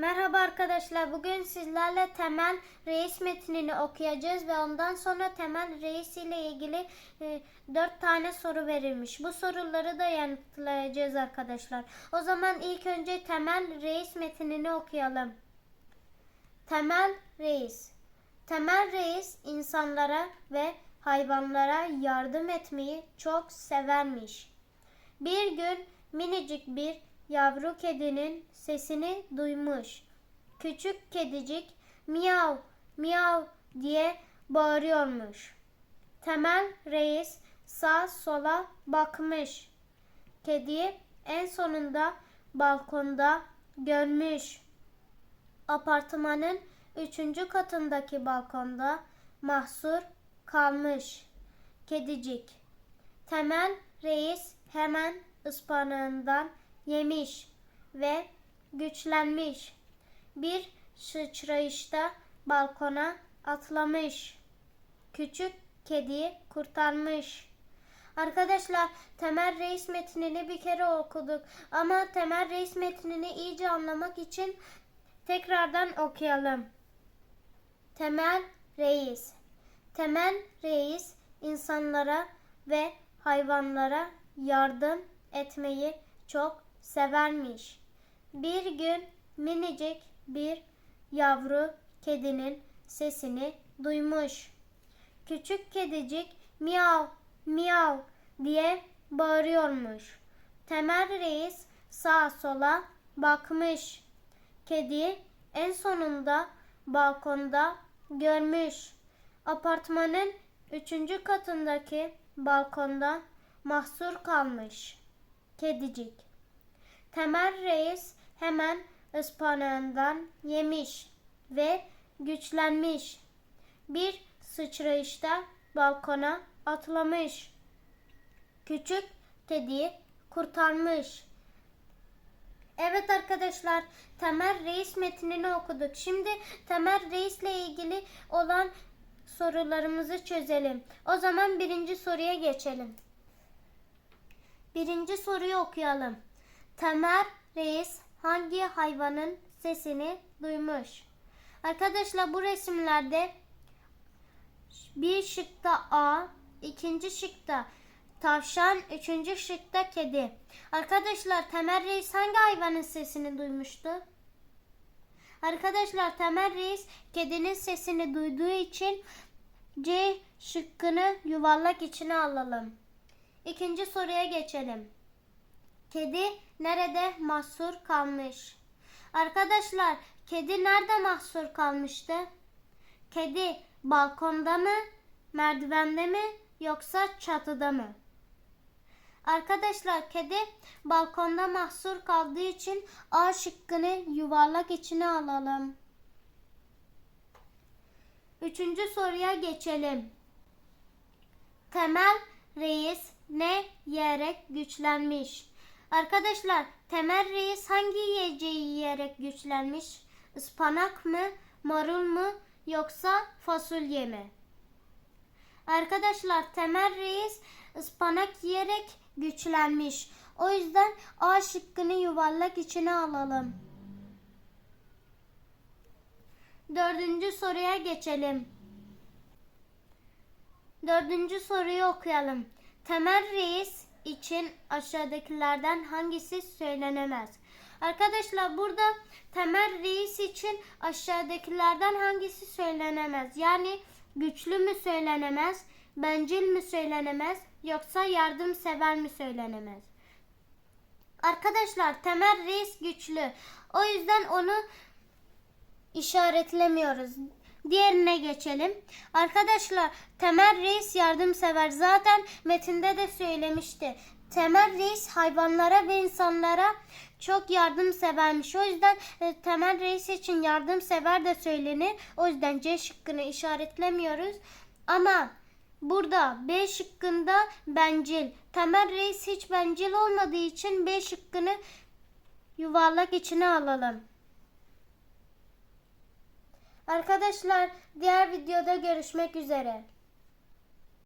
Merhaba arkadaşlar. Bugün sizlerle Temel Reis metnini okuyacağız ve ondan sonra Temel Reis ile ilgili e, 4 tane soru verilmiş. Bu soruları da yanıtlayacağız arkadaşlar. O zaman ilk önce Temel Reis metnini okuyalım. Temel Reis Temel Reis insanlara ve hayvanlara yardım etmeyi çok severmiş. Bir gün minicik bir yavru kedinin sesini duymuş. Küçük kedicik miyav miyav diye bağırıyormuş. Temel reis sağ sola bakmış. Kediyi en sonunda balkonda görmüş. Apartmanın üçüncü katındaki balkonda mahsur kalmış. Kedicik. Temel reis hemen ıspanağından yemiş ve güçlenmiş. Bir sıçrayışta balkona atlamış. Küçük kediyi kurtarmış. Arkadaşlar Temel Reis metnini bir kere okuduk ama Temel Reis metnini iyice anlamak için tekrardan okuyalım. Temel Reis Temel Reis insanlara ve hayvanlara yardım etmeyi çok severmiş. Bir gün minicik bir yavru kedinin sesini duymuş. Küçük kedicik miyav miyav diye bağırıyormuş. Temel reis sağa sola bakmış. Kedi en sonunda balkonda görmüş. Apartmanın üçüncü katındaki balkonda mahsur kalmış. Kedicik. Temel reis hemen ıspanağından yemiş ve güçlenmiş. Bir sıçrayışta balkona atlamış. Küçük Teddy'yi kurtarmış. Evet arkadaşlar Temel Reis metnini okuduk. Şimdi Temel Reis ile ilgili olan sorularımızı çözelim. O zaman birinci soruya geçelim. Birinci soruyu okuyalım. Temel Reis hangi hayvanın sesini duymuş? Arkadaşlar bu resimlerde bir şıkta A, ikinci şıkta tavşan, üçüncü şıkta kedi. Arkadaşlar Temel Reis hangi hayvanın sesini duymuştu? Arkadaşlar Temel Reis kedinin sesini duyduğu için C şıkkını yuvarlak içine alalım. İkinci soruya geçelim. Kedi nerede mahsur kalmış? Arkadaşlar kedi nerede mahsur kalmıştı? Kedi balkonda mı, merdivende mi yoksa çatıda mı? Arkadaşlar kedi balkonda mahsur kaldığı için A şıkkını yuvarlak içine alalım. Üçüncü soruya geçelim. Temel reis ne yiyerek güçlenmiş? Arkadaşlar Temel reis hangi yiyeceği yiyerek güçlenmiş? Ispanak mı, marul mu yoksa fasulye mi? Arkadaşlar Temel reis ıspanak yiyerek güçlenmiş. O yüzden A şıkkını yuvarlak içine alalım. Dördüncü soruya geçelim. Dördüncü soruyu okuyalım. Temel reis için aşağıdakilerden hangisi söylenemez? Arkadaşlar burada temel reis için aşağıdakilerden hangisi söylenemez? Yani güçlü mü söylenemez, bencil mi söylenemez yoksa yardımsever mi söylenemez? Arkadaşlar temel reis güçlü. O yüzden onu işaretlemiyoruz. Diğerine geçelim. Arkadaşlar Temel Reis yardımsever. Zaten metinde de söylemişti. Temel Reis hayvanlara ve insanlara çok yardımsevermiş. O yüzden e, Temel Reis için yardımsever de söylenir. O yüzden C şıkkını işaretlemiyoruz. Ama burada B şıkkında bencil. Temel Reis hiç bencil olmadığı için B şıkkını yuvarlak içine alalım. Arkadaşlar diğer videoda görüşmek üzere.